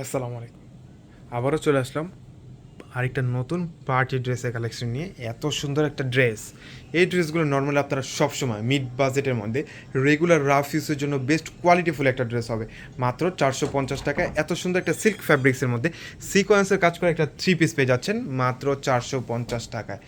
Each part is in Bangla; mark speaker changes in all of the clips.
Speaker 1: আসসালামু আলাইকুম। আবারও চলে আসলাম আরেকটা নতুন পার্টি ড্রেসের কালেকশন নিয়ে এত সুন্দর একটা ড্রেস এই ড্রেসগুলো নর্মালি আপনারা সবসময় মিড বাজেটের মধ্যে রেগুলার রাফ ইউজের জন্য বেস্ট কোয়ালিটিফুল একটা ড্রেস হবে। মাত্র চারশো পঞ্চাশ টাকায় এত সুন্দর একটা সিল্ক ফ্যাব্রিক্সের মধ্যে সিকোয়েন্সের কাজ করে একটা থ্রি পিস পেয়ে যাচ্ছেন মাত্র চারশো পঞ্চাশ টাকায়।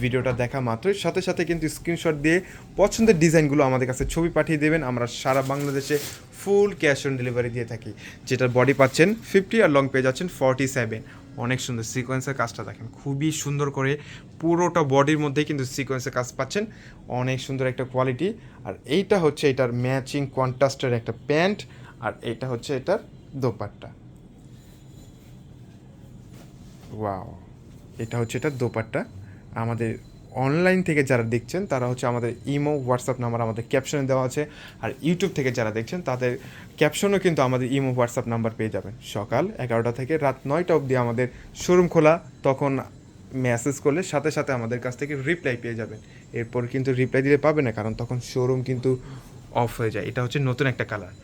Speaker 1: ভিডিওটা দেখা মাত্রই। সাথে সাথে কিন্তু স্ক্রিনশট দিয়ে পছন্দের ডিজাইনগুলো আমাদের কাছে ছবি পাঠিয়ে দেবেন। আমরা সারা বাংলাদেশে ফুল ক্যাশ অন ডেলিভারি দিয়ে থাকি। যেটার বডি পাচ্ছেন ফিফটি আর লং পেয়ে যাচ্ছেন ফর্টি সেভেন অনেক সুন্দর সিকোয়েন্সের কাজটা দেখেন। খুবই সুন্দর করে পুরোটা বডির মধ্যে কিন্তু সিকোয়েন্সের কাজ পাচ্ছেন। অনেক সুন্দর একটা কোয়ালিটি আর এইটা হচ্ছে এটার ম্যাচিং কন্ট্রাস্টের একটা প্যান্ট আর এটা হচ্ছে এটার দোপাট্টা। ওয়াও এটা হচ্ছে এটার দোপাট্টা। আমাদের অনলাইন থেকে যারা দেখছেন, তারা হচ্ছে আমাদের ইমো হোয়াটসঅ্যাপ নাম্বার আমাদের ক্যাপশনে দেওয়া আছে। আর ইউটিউব থেকে যারা দেখছেন, তাদের ক্যাপশনও কিন্তু আমাদের ইমো হোয়াটসঅ্যাপ নাম্বার পেয়ে যাবেন। সকাল এগারোটা থেকে রাত নয়টা অবধি আমাদের শোরুম খোলা। তখন মেসেজ করলে সাথে সাথে আমাদের কাছ থেকে রিপ্লাই পেয়ে যাবেন। এরপর কিন্তু রিপ্লাই দিলে পাবে না, কারণ তখন শোরুম কিন্তু অফ হয়ে যায়। এটা হচ্ছে নতুন একটা কালার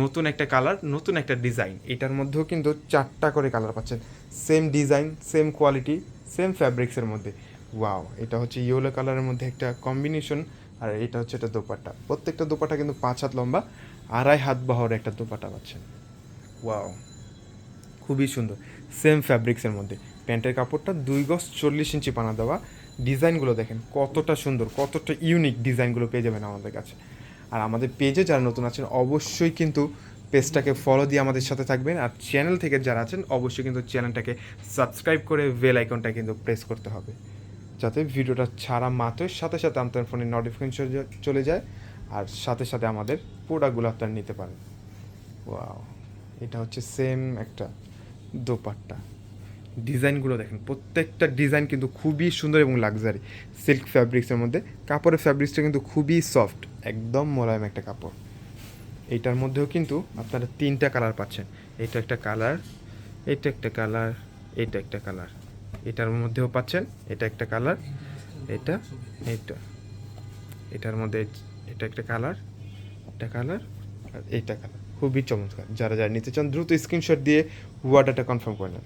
Speaker 1: নতুন একটা কালার নতুন একটা ডিজাইন এটার মধ্যেও কিন্তু চারটা করে কালার পাচ্ছেন। Same design same quality same ফ্যাব্রিক্সের মধ্যে। ওয়াও এটা হচ্ছে ইয়েলো কালারের মধ্যে একটা কম্বিনেশন আর এটা হচ্ছে একটা দোপাট্টা। প্রত্যেকটা দোপাট্টা কিন্তু পাঁচ হাত লম্বা, আড়াই হাত বহর একটা দোপাট্টা পাচ্ছেন। ওয়াও খুবই সুন্দর। সেম ফ্যাব্রিক্সের মধ্যে। প্যান্টের কাপড়টা দুই গজ চল্লিশ ইঞ্চি পানা দেওয়া। ডিজাইনগুলো দেখেন, কতটা সুন্দর, কতটা ইউনিক ডিজাইনগুলো পেয়ে যাবেন আমাদের কাছে। আর আমাদের পেজে যারা নতুন আছেন, অবশ্যই কিন্তু পেজটাকে ফলো দিয়ে আমাদের সাথে থাকবেন। আর চ্যানেল থেকে যারা আছেন, অবশ্যই কিন্তু চ্যানেলটাকে সাবস্ক্রাইব করে বেল আইকনটা কিন্তু প্রেস করতে হবে। যাতে ভিডিওটা ছাড়া মাত্রই সাথে সাথে আপনার ফোনে নোটিফিকেশন চলে যায় আর সাথে সাথে আমাদের প্রোডাক্টগুলো আপনারা নিতে পারেন। ওয়াও এটা হচ্ছে সেম একটা দোপাট্টা। ডিজাইনগুলো দেখেন, প্রত্যেকটা ডিজাইন কিন্তু খুবই সুন্দর এবং লাক্সারি সিল্ক ফ্যাব্রিক্সের মধ্যে, কাপড়ের ফ্যাব্রিক্সটা কিন্তু খুবই সফট একদম মোলায়েম একটা কাপড়। এইটার মধ্যেও কিন্তু আপনারা তিনটা কালার পাচ্ছেন। এটা একটা কালার এটা একটা কালার এটা একটা কালার এটার মধ্যেও পাচ্ছেন, এটা একটা কালার, এটা, এইটা। এটার মধ্যে এটা একটা কালার একটা কালার, আর এইটা কালার। খুবই চমৎকার। যারা যারা নিতে চান, দ্রুত স্ক্রিনশট দিয়ে ওয়াটারটা কনফার্ম করে নেন।